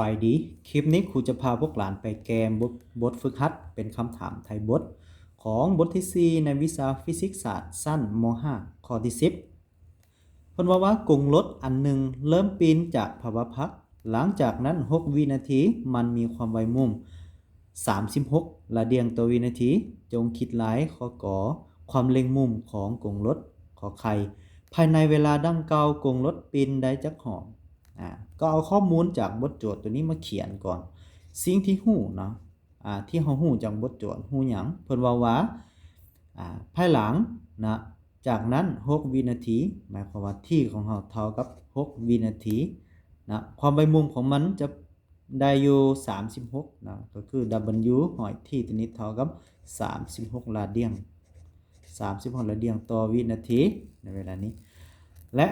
บายดี คลิปนี้ครูจะพาพวกหลานไปแกมบทบทฝึกหัด เป็นคำถามไทยบท ของบทที่ 4 ในวิชาฟิสิกส์ศาสตร์สั้นม .5 ข้อที่ 10เพิ่นว่าว่ากงรถอันหนึ่งเริ่มปีนจากภาวะพัก หลังจากนั้น 6 วินาทีมันมีความไวมุม 36ละเดียงต่อวินาที จงคิดหลายข้อกอความเล็งมุมของกงรถขอไข่ภายในเวลาดังเกล่าวกงรถปีนได้จักหอม อ่าก็เอาข้อมูลจากบทโจทย์ตัวนี้มาเขียนก่อน สิ่งที่ฮู้เนาะอ่าที่เฮาฮู้จากบทโจทย์ฮู้หยังเพิ่นว่าว่าอ่าภายหลังนะจากนั้น 6 วินาที หมายความว่าที่ของเฮาเท่ากับ 6 วินาทีนะความไวมุมของมันจะได้อยู่ 36นะก็คือ W หอยที่ตัวนี้เท่ากับ 36 ลาเดียง 36 ลาเดียงต่อวินาทีในเวลานี้ และ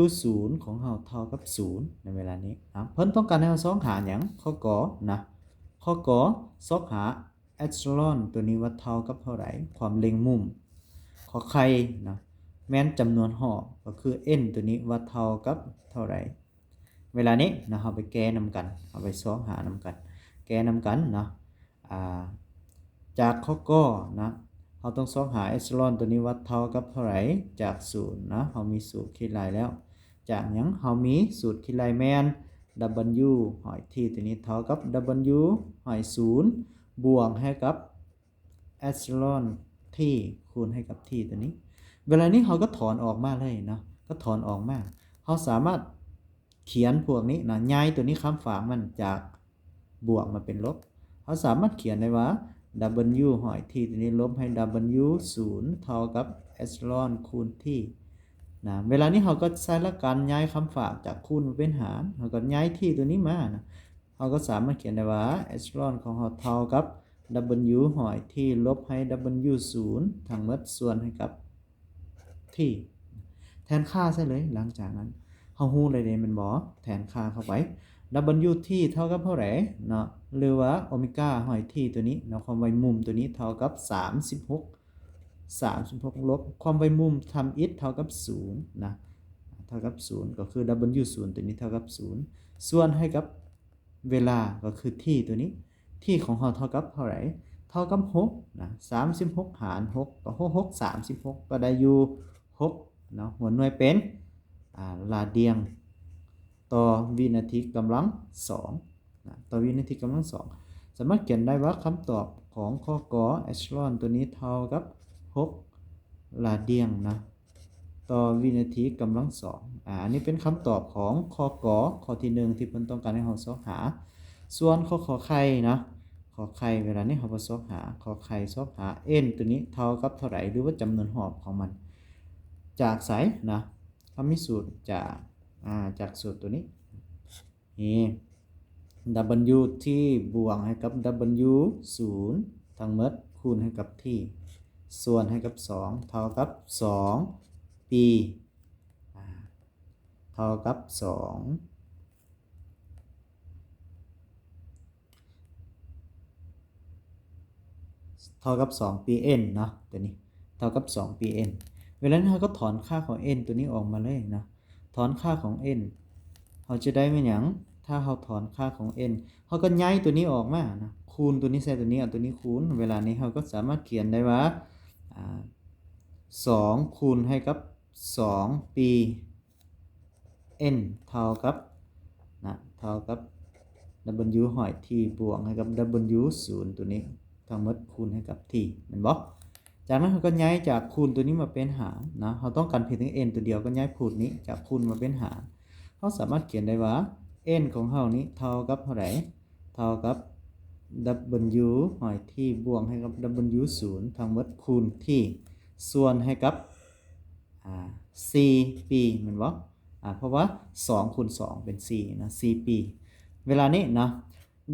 W 0ของเราเท่ากับ0ในเวลานี้นะเพิ่นต้องการให้เราซอกหาหยังข้อกอนะข้อกอซอกหา epsilon ตัวนี้ว่าเท่ากับเท่าไหร่ความเล็งมุม ขอไข่นะแม้นจำนวนหอบก็คือ n ตัวนี้ว่าเท่ากับเท่าไหร่เวลานี้นะเราไปแก้นำกันเอาไปซอกหานำกัน แก้นำกันนะจากข้อกอนะ เราต้องซอกหา epsilon ตัวนี้ว่าเท่ากับเท่าไหร่จาก0นย์นะเรามีสูตรคิดลายแล้ว จากยังเรามีสูตรคิดลายแมน W หอยที่ตัวนี้เท่ากับ W หอย0บวกให้กับ epsilon ที่คูณให้กับที่ตัวนี้ เวลานี้เราก็ถอนออกมาเลยเนาะก็ถอนออกมาเราสามารถเขียนพวกนี้นะย้ายตัวนี้คำฝากมันจากบวกมาเป็นลบเราสามารถเขียนได้ว่า W หอยที่ตัวนี้ลบให้ W 0 เท่ากับ epsilon คูณที่นะเวลานี้เราก็ใช้ลัการย้ายคำฝากจากคูณเป็นหารเราก็ย้ายที่ตัวนี้มานะเราก็สามารถเขียนได้ว่า epsilon ของเราเท่ากับ W หอยที่ลบให้ W 0ทั้งหมดส่วนให้กับที่ แทนค่าใช่เลยหลังจากนั้นเฮาฮู้เลยเดมันบ่แทนค่าเข้าไป W ที่เท่ากับเท่าไหร่เนาะหรือว่าโอเมก้าหอยที่ตัวนี้เนาะความไวมุมตัวนี้เท่ากับ 36 36ลบความไวมุมทำ it เท่ากับ0นะเท่ากับ 0 ก็คือ W 0ตัวนี้เท่ากับ 0 ส่วนให้กับเวลาก็คือที่ตัวนี้ ที่ของเราเท่ากับเท่าไหร่เท่ากับ6นะ36 หาร 6 ก็6 6 36 ก็ได้อยู่6เนาะหัวหน่วยเป็นอ่าลาเดียง ต่อวินาทีกำลัง2นะต่อวินาทีกำลัง 2 สามารถเขียนได้ว่าคำตอบของข้อกอเอชลอนตัวนี้เท่ากับ 6 ลาเดียงนะต่อวินาทีกำลังสองอ่าอันนี้เป็นคำตอบของข้อกอข้อที่หนึ่งที่เพิ่นต้องการให้เราซอกหา ส่วนข้อขอไข่นะขอไข่เวลานี้เราไปซอกหาขอไข่ซอกหา n ตัวนี้เท่ากับเท่าไหร่หรือว่าจำนวนหอบของมัน จากไสนะเขามีสูตรจาก จากสูตรตัวนี้นี่ W ที่บวกให้กับ W 0ทั้งหมดคูณให้กับที่ ส่วนให้กับ 2 เท่ากับ2ปีเท่ากับ 2เท่ากับ2ปี n เนาะตัวนี้ เท่ากับ2ปี n เวลานั้นเราก็ถอนค่าของ n ตัวนี้ออกมาเลยนะ ถอนค่าของ n เราจะได้ไม่หยัง ถ้าเราถอนค่าของ n เราก็ย้ายตัวนี้ออกมานะคูณตัวนี้ใส่ตัวนี้เอาตัวนี้คูณ เวลานี้เราก็สามารถเขียนได้ว่าอ่า2คูณให้กับ2ปี n เท่ากับนะเท่ากับ w หอยที่บวกให้กับ w 0 ตัวนี้ ทั้งหมดคูณให้กับที่แมันบ่ จากนั้นเราก็ย้ายจากคูณตัวนี้มาเป็นหารนะเราต้องการเพียงถึง n ตัวเดียวก็ย้ายคูณนี้จากคูณมาเป็นหารเราสามารถเขียนได้ว่า n ของเรานี้เท่ากับเท่าไหร่เท่ากับ w หอยที่บวกให้กับ w 0ทั้งหมดคูณที่ส่วนให้กับ c ปีแมันบ่าเพราะว่า2คูณ2เป็น4นะ c ปีเวลานี้นะ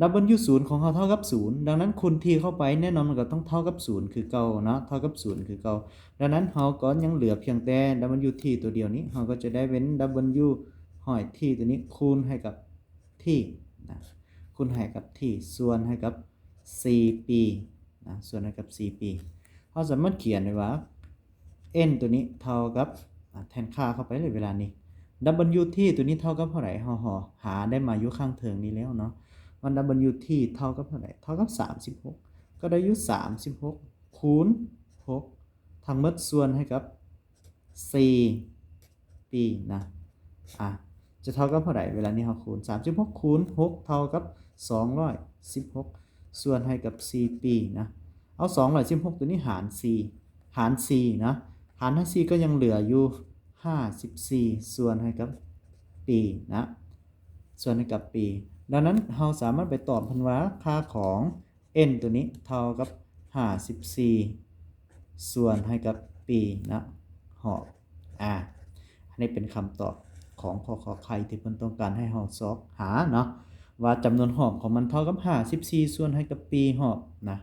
W 0ของเขาเท่ากับ 0 ดังนั้นคูณ t เข้าไปแน่นอนมันก็ต้องเท่ากับ 0 คือเก่านะเท่ากับ 0 คือเก่าดังนั้นเราก็ยังเหลือเพียงแต่ W t ตัวเดียวนี้เราก็จะได้เป็น W หอย t ตัวนี้คูณให้กับ t นะคูณให้กับ t ส่วนให้กับ c ปีนะส่วนให้กับ c ปีเราสามารถเขียนได้ว่า n ตัวนี้เท่ากับแทนค่าเข้าไปเลยเวลานี้ WT ตัวนี้เท่ากับเท่าไหร่เฮาหอหาได้มาอยู่ข้างเทิงนี้แล้วเนาะ มัน WT เท่ากับเท่าไหร่เท่ากับ 36 ก็ได้อยู่36 คูณ 6 ทั้งหมดส่วนให้กับ 4 ปีนะ อะ จะเท่ากับเท่าไหร่เวลานี้เราคูณ 36 คูณ 6 เท่ากับ 216 ส่วนให้กับ 4 ปีนะ เอา 216 ตัวนี้หาร 4 หาร 4 นะ หารให้4ก็ยังเหลืออยู่ 54 ส่วนให้กับปีนะ ส่วนให้กับปี ดังนั้นเราสามารถไปตอบพันว่าค่าของ n ตัวนี้เท่ากับ54ส่วนให้กับปีนะหอบอ่าอันนี้เป็นคำตอบของขอขอไข่ที่เพิ่นต้องการให้หอบซอกหาเนาะว่าจำนวนหอบของมันเท่ากับ54ส่วนให้กับปีหอบนะ